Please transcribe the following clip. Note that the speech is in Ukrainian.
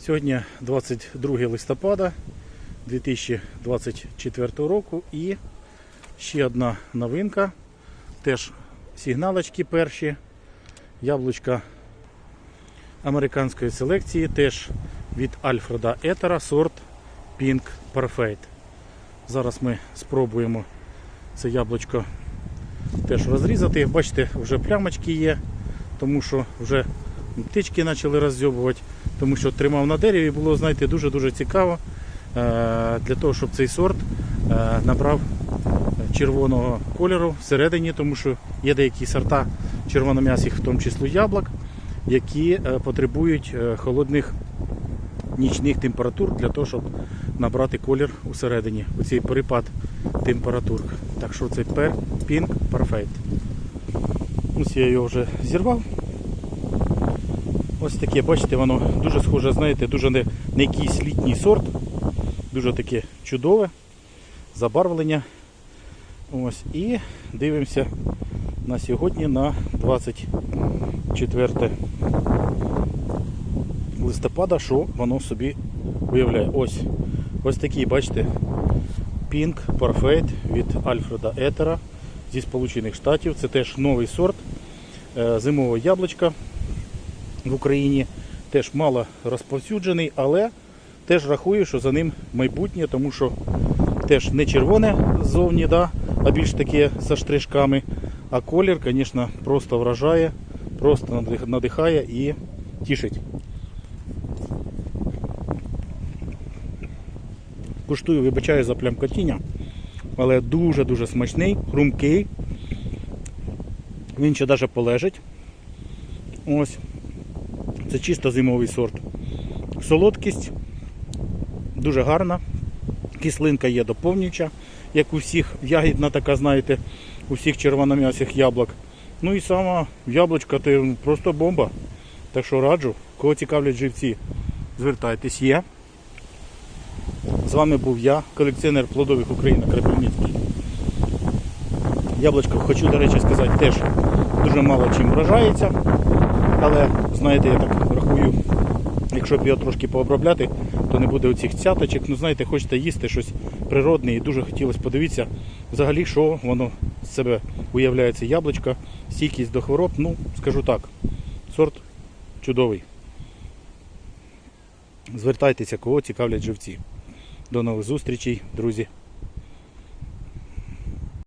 Сьогодні 22 листопада 2024 року і ще одна новинка. Теж сигналочки перші. Яблучка американської селекції, теж від Альфреда Етера, сорт Pink Perfect. Зараз ми спробуємо це яблучко теж розрізати. Бачите, вже плямочки є, тому що вже птички почали роззьобувати, тому що тримав на дереві, було, знаєте, дуже-дуже цікаво е, для того, щоб цей сорт е, набрав червоного кольору всередині, тому що є деякі сорта червоном'ясих, в тому числі яблук, які е, потребують холодних нічних температур для того, щоб набрати колір усередині. Оцей перепад температур. Так що це пер Perfect. Ось я його вже зірвав. Ось таке, бачите, воно дуже схоже, знаєте, дуже не, не якийсь літній сорт. Дуже таке чудове забарвлення. Ось. І дивимося на сьогодні на 24 листопада, що воно собі виявляє. Ось ось такий, бачите, Pink Parfait від Альфреда Етера зі Сполучених Штатів. Це теж новий сорт е, зимового яблучка в Україні. Теж мало розповсюджений, але теж рахую, що за ним майбутнє, тому що теж не червоне ззовні, да, а більш таке зі штришками. А колір, звісно, просто вражає, просто надихає і тішить. Куштую, вибачаю за плямкотіння, але дуже-дуже смачний, хрумкий. Він ще навіть полежить. Ось. Це чисто зимовий сорт. Солодкість дуже гарна. Кислинка є доповнююча, як у всіх ягідна така, знаєте, у всіх червоном'ясих яблук. Ну і сама яблучка це просто бомба. Так що раджу, кого цікавлять живці, звертайтесь є. З вами був я, колекціонер плодових України Крапивницький. Яблучко, хочу, до речі, сказати, теж дуже мало чим вражається. Але, знаєте, я так рахую, якщо б його трошки пообробляти, то не буде оцих цяточок. Ну, знаєте, хочете їсти щось природне і дуже хотілося подивитися, взагалі, що воно з себе уявляє це яблучко, стійкість до хвороб, ну, скажу так, сорт чудовий. Звертайтеся, кого цікавлять живці. До нових зустрічей, друзі.